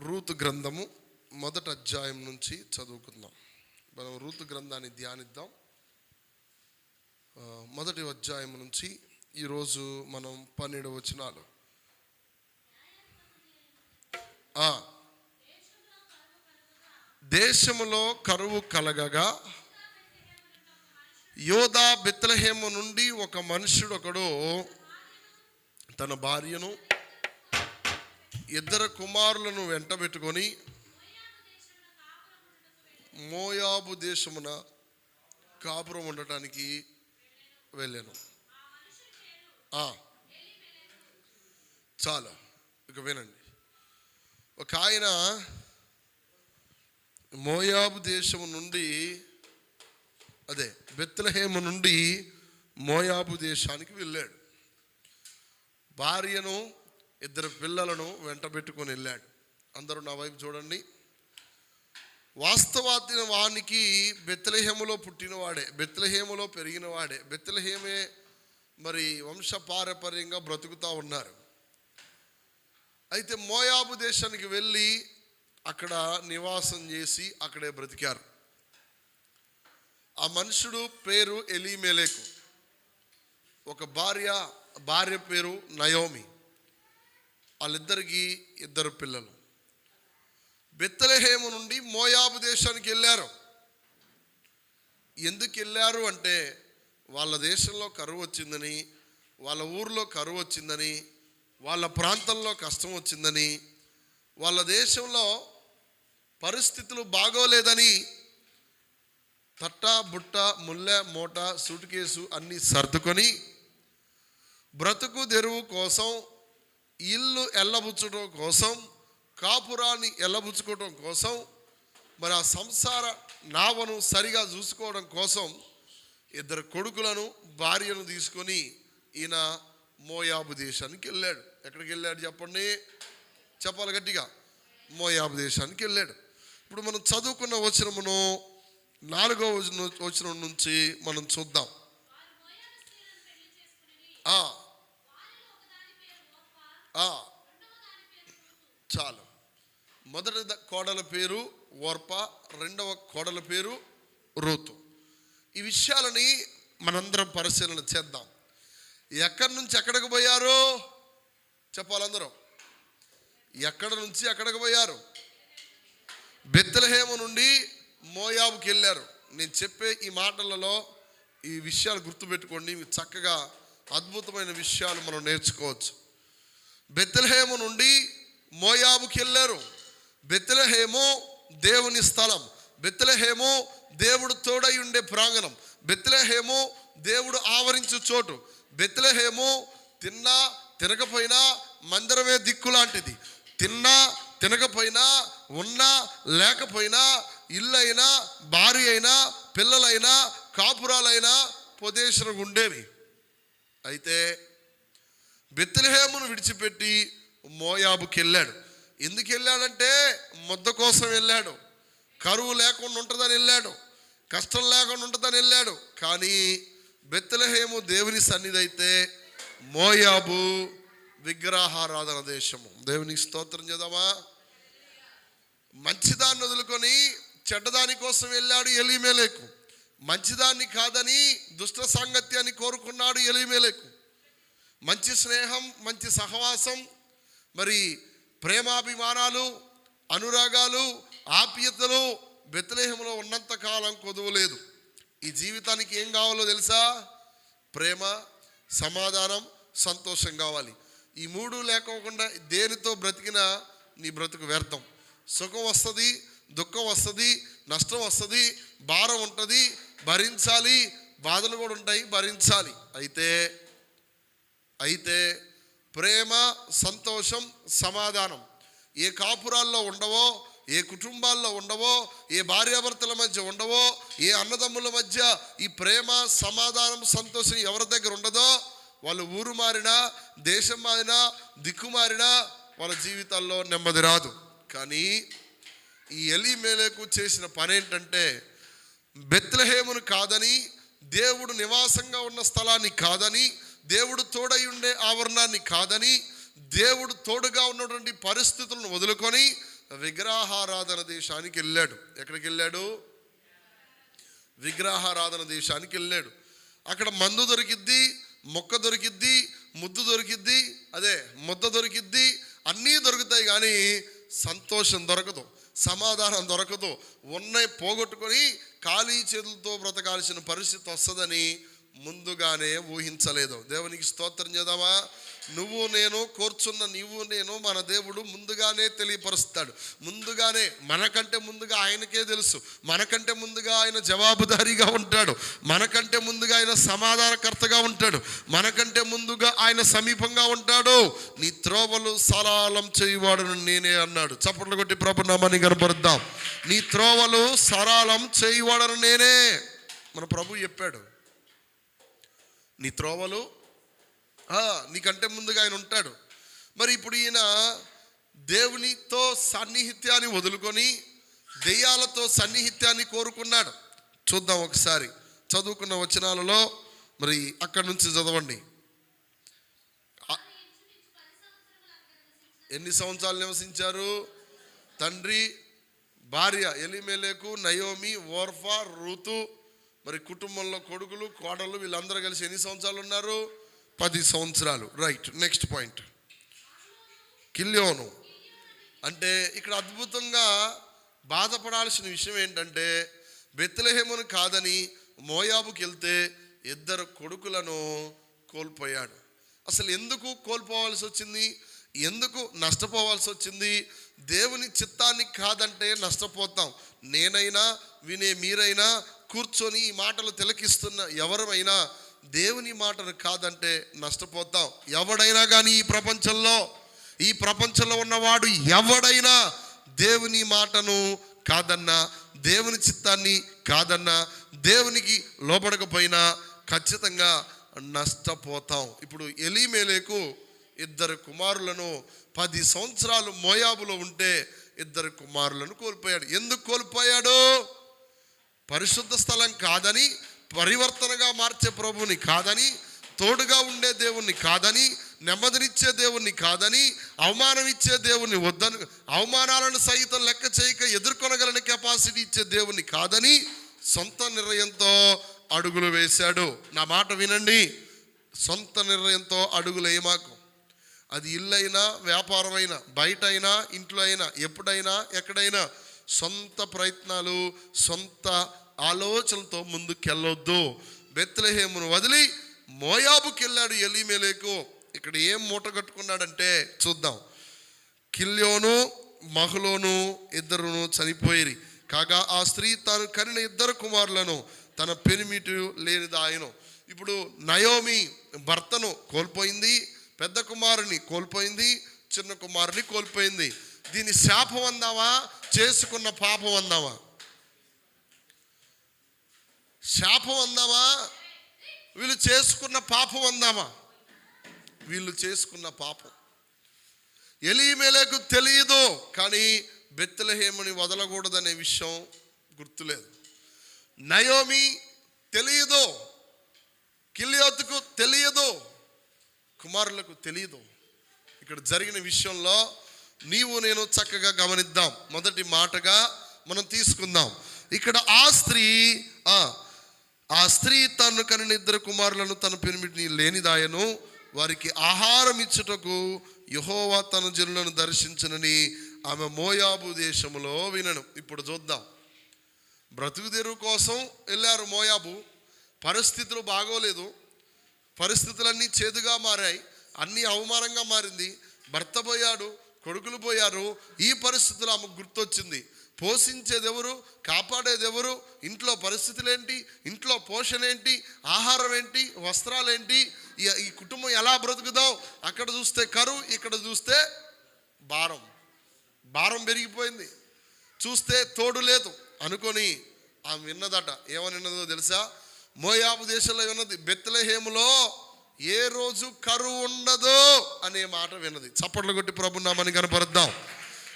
Ruth గ్రంథము మొదటి అధ్యాయం నుంచి చదువుకుందాం. మనం రూతు గ్రంథాన్ని ధ్యానిద్దాం. మొదటి అధ్యాయం నుంచి ఈరోజు మనం పన్నెండు వచనాలు. దేశములో కరువు కలగగా యోధా బెత్లహేము నుండి ఒక మనుషుడు ఒకడు తన భార్యను ఇద్దరు కుమారులను వెంటబెట్టుకొని మోయాబు దేశమున కాపురం ఉండటానికి వెళ్ళాను. చాలా. ఇక వినండి. ఒక ఆయన మోయాబు దేశము నుండి అదే బెత్లహేము నుండి మోయాబు దేశానికి వెళ్ళాడు. భార్యను ఇద్దరు పిల్లలను వెంటబెట్టుకొని వెళ్ళాడు. అందరూ నా వైపు చూడండి. వాస్తవాతిన వానికి బెత్లహేములో పుట్టినవాడే బెత్లహేములో పెరిగినవాడే. బెత్లహేమే మరి వంశపారపర్యంగా బ్రతుకుతూ ఉన్నారు. అయితే మోయాబు దేశానికి వెళ్ళి అక్కడ నివాసం చేసి అక్కడే బ్రతికారు. ఆ మనుషుడు పేరు ఎలీమెలేకు. ఒక భార్య భార్య పేరు నయోమి. వాళ్ళిద్దరికి ఇద్దరు పిల్లలు. బెత్తలహేము నుండి మోయాబు దేశానికి వెళ్ళారు. ఎందుకు వెళ్ళారు అంటే వాళ్ళ దేశంలో కరువు వచ్చిందని వాళ్ళ ఊర్లో కరువు వచ్చిందని వాళ్ళ ప్రాంతంలో కష్టం వచ్చిందని వాళ్ళ దేశంలో పరిస్థితులు బాగోలేదని తట్ట బుట్ట ముల్లె మూట సూట్ కేసు అన్నీ సర్దుకొని బ్రతుకు తెరువు కోసం ఇల్లు ఎల్లబుచ్చడం కోసం కాపురాన్ని ఎల్లబుచ్చుకోవడం కోసం మరి ఆ సంసార నావను సరిగా చూసుకోవడం కోసం ఇద్దరు కొడుకులను భార్యను తీసుకొని ఈయన మోయాబు దేశానికి వెళ్ళాడు. ఎక్కడికి వెళ్ళాడు చెప్పండి? చెప్పాలి గట్టిగా. మోయాబు దేశానికి వెళ్ళాడు. ఇప్పుడు మనం చదువుకున్న వచనమును నాలుగో వచనం నుంచి మనం చూద్దాం ఆ, ఆ, చాలు మొదటి కోడల పేరు ఓర్ప రెండవ కోడల పేరు రూతు. ఈ విషయాలని మనందరం పరిశీలన చేద్దాం. ఎక్కడి నుంచి ఎక్కడికి పోయారు? చెప్పాలందరూ. ఎక్కడ నుంచి ఎక్కడికి పోయారు? బెత్తలహేమ నుండి మోయాబుకి వెళ్ళారు. నేను చెప్పే ఈ మాటలలో ఈ విషయాలు గుర్తుపెట్టుకోండి. చక్కగా అద్భుతమైన విషయాలు మనం నేర్చుకోవచ్చు. బెత్తలహేమ నుండి మోయాబుకి వెళ్ళారు. బెత్తలహేమో దేవుని స్థలం. బెత్తలహేమో దేవుడు తోడై ఉండే ప్రాంగణం. బెత్తలహేమో దేవుడు ఆవరించు చోటు. బెత్తలహేమో తిన్నా తినకపోయినా మందిరమే దిక్కు లాంటిది తిన్నా తినకపోయినా ఉన్నా లేకపోయినా ఇల్లైనా భార్య అయినా పిల్లలైనా కాపురాలైనా పొదేశనం ఉండేవి. అయితే బెత్లహేమును విడిచిపెట్టి మోయాబుకి వెళ్ళాడు ఎందుకు వెళ్ళాడంటే ముద్ద కోసం వెళ్ళాడు. కరువు లేకుండా ఉంటుందని వెళ్ళాడు. కష్టం లేకుండా ఉంటుందని వెళ్ళాడు. కానీ బెత్తలహేము దేవుని సన్నిధి అయితే మోయాబు విగ్రహారాధన దేశము. దేవునికి స్తోత్రం చేద్దామా? మంచిదాన్ని వదులుకొని చెడ్డదాని కోసం వెళ్ళాడు ఎలిమేలేకు. మంచిదాన్ని కాదని దుష్ట సాంగత్యాన్ని కోరుకున్నాడు ఎలిమేలేకు. మంచి స్నేహం మంచి సహవాసం మరి ప్రేమాభిమానాలు అనురాగాలు ఆప్యతలు బెత్తలేహంలో ఉన్నంత కాలం కొదువలేదు. ఈ జీవితానికి ఏం కావాలో తెలుసా? ప్రేమ సమాధానం సంతోషం కావాలి. ఈ మూడు లేకోకుండా దేనితో బ్రతికినా నీ బ్రతుకు వ్యర్థం. సుఖం వస్తుంది దుఃఖం వస్తుంది నష్టం వస్తుంది భారం ఉంటుంది భరించాలి బాధలు కూడా ఉంటాయి భరించాలి. అయితే అయితే ప్రేమ సంతోషం సమాధానం. ఏ కాపురాల్లో ఉండవో ఏ కుటుంబాల్లో ఉండవో ఏ భార్యాభర్తల మధ్య ఉండవో ఏ అన్నదమ్ముల మధ్య ఈ ప్రేమ సమాధానం సంతోషం ఎవరి దగ్గర ఉండదో వాళ్ళు ఊరు మారినా దేశం మారినా దిక్కు మారినా వాళ్ళ జీవితాల్లో నెమ్మది రాదు. కానీ ఈ ఎలి మేలేకు చేసిన పని ఏంటంటే బెత్లహేమును కాదని దేవుడు నివాసంగా ఉన్న స్థలాన్ని కాదని దేవుడు తోడై ఉండే ఆవరణాన్ని కాదని దేవుడు తోడుగా ఉన్నటువంటి పరిస్థితులను వదులుకొని విగ్రహారాధన దేశానికి వెళ్ళాడు. ఎక్కడికి వెళ్ళాడు? విగ్రహారాధన దేశానికి వెళ్ళాడు. అక్కడ మందు దొరికిద్ది మొక్క దొరికిద్ది ముద్దు దొరికిద్ది అదే ముద్ద దొరికిద్ది అన్నీ దొరుకుతాయి కానీ సంతోషం దొరకదు సమాధానం దొరకదు. ఉన్నాయి పోగొట్టుకొని ఖాళీ చేతులతో బ్రతకాల్సిన పరిస్థితి వస్తుందని ముందుగానే ఊహించలేదు. దేవునికి స్తోత్రం చేద్దామా? నువ్వు నేను కోర్చున్న నీవు నేను మన దేవుడు ముందుగానే తెలియపరుస్తాడు. ముందుగానే మనకంటే ముందుగా ఆయనకే తెలుసు. మనకంటే ముందుగా ఆయన జవాబుదారీగా ఉంటాడు. మనకంటే ముందుగా ఆయన సమాధానకర్తగా ఉంటాడు. మనకంటే ముందుగా ఆయన సమీపంగా ఉంటాడు. నీ త్రోవలు సరళం చేయువాడును నేనే అన్నాడు. చప్పట్లు కొట్టి ప్రభునామాన్ని కనపరుద్దాం. నీ త్రోవలు సరళం చేయువాడను నేనే. మన ప్రభు చెప్పాడు. నీ త్రోవలు? నీకంటే ముందుగా ఆయన ఉంటాడు. మరి ఇప్పుడు ఈయన దేవునితో సన్నిహిత్యాన్ని వదులుకొని దెయ్యాలతో సన్నిహిత్యాన్ని కోరుకున్నాడు. చూద్దాం ఒకసారి. చదువుకున్న వచనాలలో మరి అక్కడి నుంచి చదవండి. ఎన్ని సంవత్సరాలు నివసించారు? తండ్రి భార్య ఎలిమెలేకు నయోమి ఓర్ఫా ఋతు మరి కుటుంబంలో కొడుకులు కోడలు వీళ్ళందరూ కలిసి ఎన్ని సంవత్సరాలు ఉన్నారు? పది సంవత్సరాలు. రైట్ నెక్స్ట్ పాయింట్ కిల్యోను. అంటే ఇక్కడ అద్భుతంగా బాధపడాల్సిన విషయం ఏంటంటే బెత్తలహేమును కాదని మోయాబుకి వెళ్తే ఇద్దరు కొడుకులను కోల్పోయాడు. అసలు ఎందుకు కోల్పోవాల్సి వచ్చింది? ఎందుకు నష్టపోవాల్సి వచ్చింది? దేవుని చిత్తాన్ని కాదంటే నష్టపోతాం. నేనైనా వినే మీరైనా కూర్చొని ఈ మాటలు తిలకిస్తున్న ఎవరమైనా దేవుని మాటను కాదంటే నష్టపోతాం. ఎవడైనా కానీ ఈ ప్రపంచంలో ఈ ప్రపంచంలో ఉన్నవాడు ఎవడైనా దేవుని మాటను కాదన్నా దేవుని చిత్తాన్ని కాదన్నా దేవునికి లోపడకపోయినా ఖచ్చితంగా నష్టపోతాం. ఇప్పుడు ఎలిమేలేకు ఇద్దరు కుమారులను పది సంవత్సరాలు మోయాబులో ఉంటే ఇద్దరు కుమారులను కోల్పోయాడు. ఎందుకు కోల్పోయాడు? పరిశుద్ధ స్థలం కాదని పరివర్తనగా మార్చే ప్రభువుని కాదని తోడుగా ఉండే దేవుణ్ణి కాదని నెమ్మదినిచ్చే దేవుణ్ణి కాదని అవమానం ఇచ్చే దేవుణ్ణి వద్దని అవమానాలను సైతం లెక్క చేయక ఎదుర్కొనగలని కెపాసిటీ ఇచ్చే దేవుణ్ణి కాదని సొంత నిర్ణయంతో అడుగులు వేశాడు. నా మాట వినండి. సొంత నిర్ణయంతో అడుగులు మాకు అది ఇల్లైనా వ్యాపారమైనా బయట అయినా ఇంట్లో అయినా ఎప్పుడైనా ఎక్కడైనా సొంత ప్రయత్నాలు సొంత ఆలోచనలతో ముందుకెళ్ళొద్దు. బెత్లహేమును వదిలి మోయాబుకి వెళ్ళాడు ఎలిమేలేకు. ఇక్కడ ఏం మూట కట్టుకున్నాడంటే చూద్దాం. కిల్యోను మహులోను ఇద్దరును చనిపోయి కాగా ఆ స్త్రీ తాను కనిన ఇద్దరు కుమారులను తన పెనిమిటి లేనిదాయను ఇప్పుడు నయోమి భర్తను కోల్పోయింది పెద్ద కుమారుని కోల్పోయింది చిన్న కుమారుని కోల్పోయింది. దీని శాపం అందావా? చేసుకున్న పాపం అందామా? శాపం అందామా? వీళ్ళు చేసుకున్న పాపం అందామా? వీళ్ళు చేసుకున్న పాపం. ఎలీమేలకు తెలియదు కానీ బెత్తలహేముని వదలకూడదనే విషయం గుర్తులేదు. నయోమి తెలియదు కిలియోతుకు తెలియదు కుమారులకు తెలియదు ఇక్కడ జరిగిన విషయంలో నీవు నేను చక్కగా గమనిద్దాం. మొదటి మాటగా మనం తీసుకుందాం. ఇక్కడ ఆ స్త్రీ ఆ స్త్రీ తను కనిన ఇద్దరు కుమారులను తన పెనిమిటిని లేనిదాయను వారికి ఆహారం ఇచ్చుటకు యహోవా తన జనులను దర్శించనని ఆమె మోయాబు దేశంలో వినను. ఇప్పుడు చూద్దాం. బ్రతుకు కోసం వెళ్ళారు మోయాబు. పరిస్థితులు బాగోలేదు. పరిస్థితులన్నీ చేదుగా మారాయి. అన్నీ అవమానంగా మారింది. భర్త పోయాడు. కొడుకులు పోయారు. ఈ పరిస్థితులు ఆమెకు గుర్తొచ్చింది. పోషించేది ఎవరు కాపాడేది ఎవరు ఇంట్లో పరిస్థితులు ఏంటి ఇంట్లో పోషణ ఏంటి ఆహారం ఏంటి వస్త్రాలు ఏంటి ఈ- ఈ కుటుంబం ఎలా బ్రతుకుదాం అక్కడ చూస్తే కరువు ఇక్కడ చూస్తే భారం. భారం పెరిగిపోయింది. చూస్తే తోడు లేదు. అనుకొని ఆమె విన్నదట. ఏమని విన్నదో తెలుసా? మోయాబు దేశంలో విన్నది బెత్తలహేములో ఏ రోజు కరువు ఉండదు అనే మాట విన్నది. చప్పట్లు కొట్టి ప్రభున్నామని కనపరుద్దాం.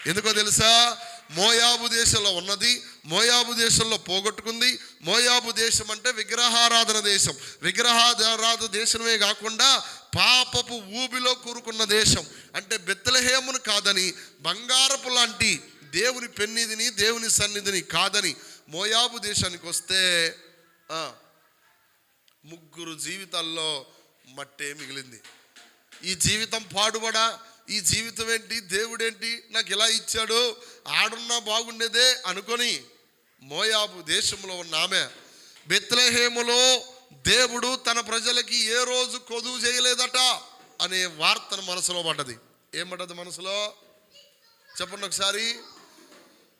ఎందుకో తెలుసా? మోయాబు దేశంలో ఉన్నది మోయాబు దేశంలో పోగొట్టుకుంది మోయాబు దేశం అంటే విగ్రహారాధన దేశం. విగ్రహారాధన దేశమే కాకుండా పాపపు ఊబిలో కూరుకున్న దేశం. అంటే బెత్తలహేమును కాదని బంగారపు లాంటి దేవుని పెన్నిధిని దేవుని సన్నిధిని కాదని మోయాబు దేశానికి వస్తే ముగ్గురు జీవితాల్లో మట్టే మిగిలింది. ఈ జీవితం పాడుబడా ఈ జీవితం ఏంటి దేవుడేంటి నాకు ఇలా ఇచ్చాడు ఆడున్నా బాగుండేదే అనుకొని మోయాబు దేశంలో ఉన్న ఆమె బెత్లహేములో దేవుడు తన ప్రజలకి ఏ రోజు కొదువు చేయలేదట అనే వార్తను మనసులో పడ్డది. ఏం పడ్డది మనసులో? చెప్పండి ఒకసారి.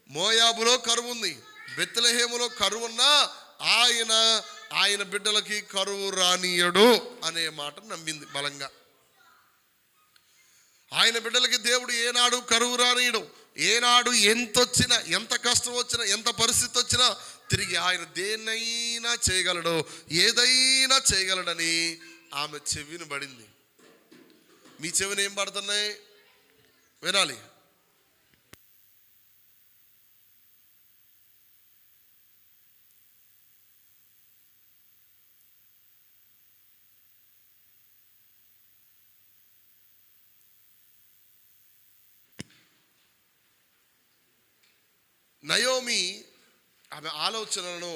మోయాబులో కరువు ఉంది బెత్లహేములో కరువున్నా ఆయన ఆయన బిడ్డలకి కరువు రానియడు అనే మాట నమ్మింది బలంగా. ఆయన బిడ్డలకి దేవుడు ఏనాడు కరువు రానియడు ఏనాడు ఎంత వచ్చినా ఎంత కష్టం వచ్చినా ఎంత పరిస్థితి వచ్చినా తిరిగి ఆయన దేన్నైనా చేయగలడు ఏదైనా చేయగలడని ఆమె చెవిని పడింది మీ చెవిని ఏం పడుతున్నాయి? వినాలి. నయోమి ఆమె ఆలోచనలను